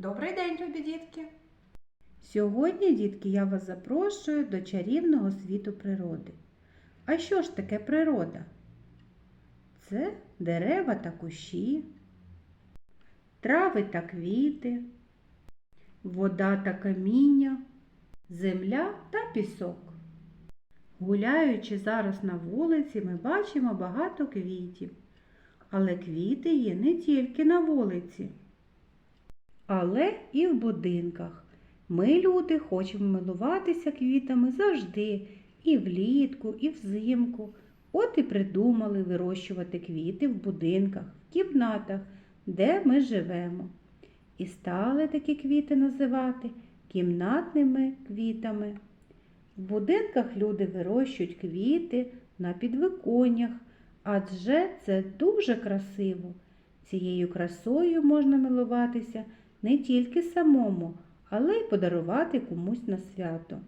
Добрий день, любі дітки! Сьогодні, дітки, я вас запрошую до чарівного світу природи. А що ж таке природа? Це дерева та кущі, трави та квіти, вода та каміння, земля та пісок. Гуляючи зараз на вулиці, ми бачимо багато квітів. Але квіти є не тільки на вулиці, але і в будинках. Ми, люди, хочемо милуватися квітами завжди, і влітку, і взимку. От і придумали вирощувати квіти в будинках, в кімнатах, де ми живемо. І стали такі квіти називати кімнатними квітами. В будинках люди вирощують квіти на підвиконнях, адже це дуже красиво. Цією красою можна милуватися не тільки самому, але й подарувати комусь на свято.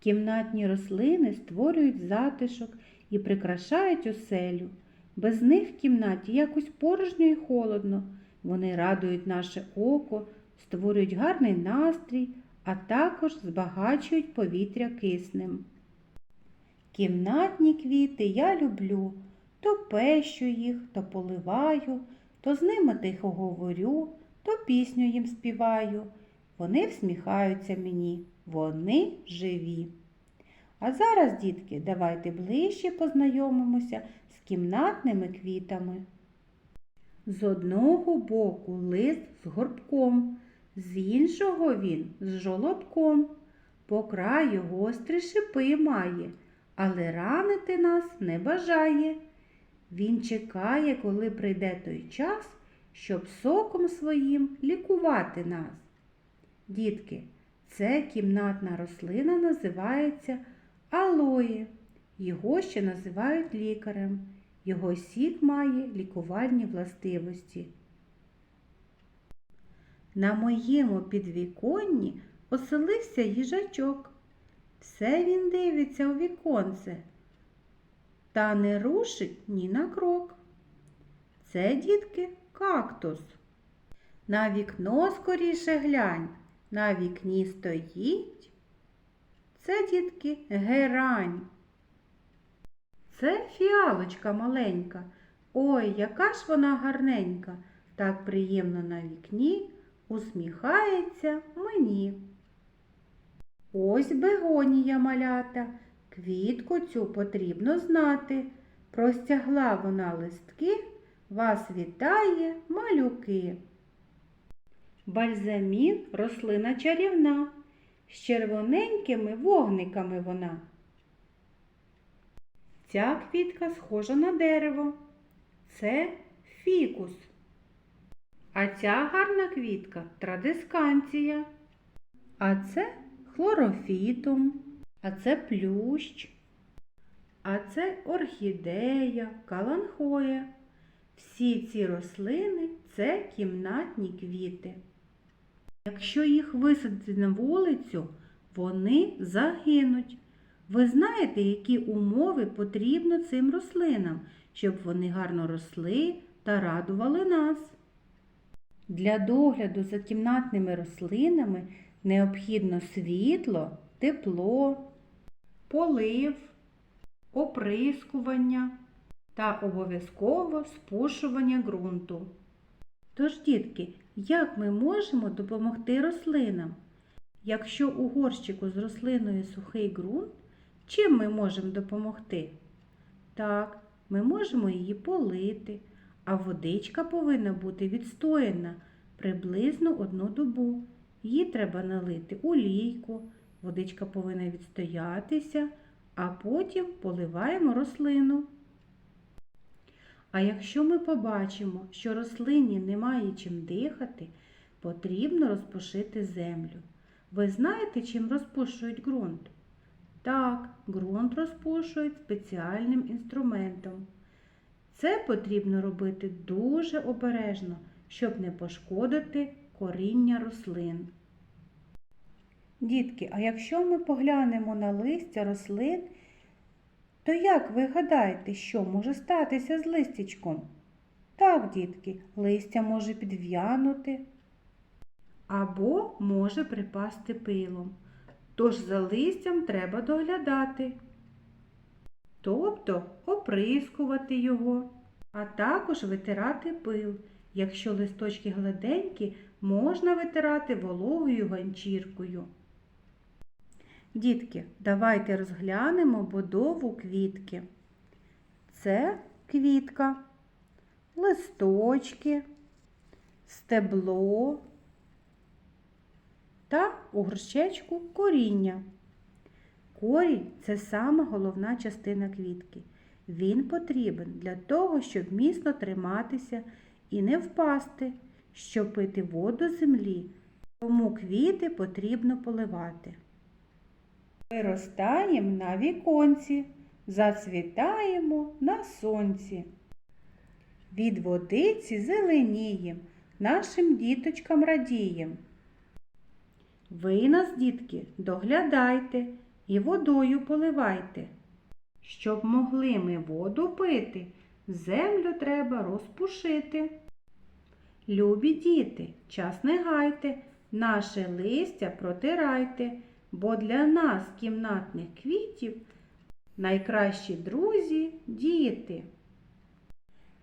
Кімнатні рослини створюють затишок і прикрашають оселю. Без них в кімнаті якось порожньо і холодно. Вони радують наше око, створюють гарний настрій, а також збагачують повітря киснем. Кімнатні квіти я люблю, то пещу їх, то поливаю, то з ними тихо говорю, то пісню їм співаю. Вони всміхаються мені, вони живі. А зараз, дітки, давайте ближче познайомимося з кімнатними квітами. З одного боку лист з горбком, з іншого він з жолобком. По краю гострі шипи має, але ранити нас не бажає. Він чекає, коли прийде той час, щоб соком своїм лікувати нас. Дітки, це кімнатна рослина називається алоє. Його ще називають лікарем. Його сік має лікувальні властивості. На моєму підвіконні оселився їжачок. Все він дивиться у віконце та не рушить ні на крок. Це, дітки, кактус. На вікно скоріше глянь, на вікні стоїть. Це, дітки, герань. Це фіалочка маленька. Ой, яка ж вона гарненька, так приємно на вікні усміхається мені. Ось бегонія малята, квітку цю потрібно знати. Простягла вона листки, вас вітає малюки. Бальзамін рослина чарівна, з червоненькими вогниками вона. Ця квітка схожа на дерево. Це фікус. А ця гарна квітка традисканція. А це хлорофітум, а це плющ, а це орхідея, каланхоя. Всі ці рослини це кімнатні квіти. Якщо їх висадити на вулицю, вони загинуть. Ви знаєте, які умови потрібно цим рослинам, щоб вони гарно росли та радували нас. Для догляду за кімнатними рослинами необхідно світло, тепло, полив, оприскування та обов'язково спушування ґрунту. Тож, дітки, як ми можемо допомогти рослинам? Якщо у горщику з рослиною сухий ґрунт, чим ми можемо допомогти? Так, ми можемо її полити, а водичка повинна бути відстояна приблизно одну добу. Її треба налити у лійку, водичка повинна відстоятися, а потім поливаємо рослину. А якщо ми побачимо, що рослині немає чим дихати, потрібно розпушити землю. Ви знаєте, чим розпушують ґрунт? Так, ґрунт розпушують спеціальним інструментом. Це потрібно робити дуже обережно, щоб не пошкодити коріння рослин. Дітки, а якщо ми поглянемо на листя рослин, то як ви гадаєте, що може статися з листячком? Так, дітки, листя може підв'янути або може припасти пилом. Тож за листям треба доглядати, тобто оприскувати його, а також витирати пил. Якщо листочки гладенькі, можна витирати вологою ганчіркою. Дітки, давайте розглянемо будову квітки. Це квітка, листочки, стебло та у горщечку коріння. Корінь це сама головна частина квітки. Він потрібен для того, щоб міцно триматися і не впасти, щоб пити воду землі. Тому квіти потрібно поливати. Виростаємо на віконці, зацвітаємо на сонці. Від водиці зеленієм, нашим діточкам радієм. Ви нас, дітки, доглядайте і водою поливайте. Щоб могли ми воду пити, землю треба розпушити. Любі діти, час не гайте, наше листя протирайте, бо для нас, кімнатних квітів, найкращі друзі діти.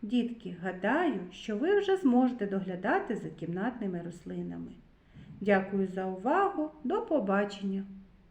Дітки, гадаю, що ви вже зможете доглядати за кімнатними рослинами. Дякую за увагу. До побачення!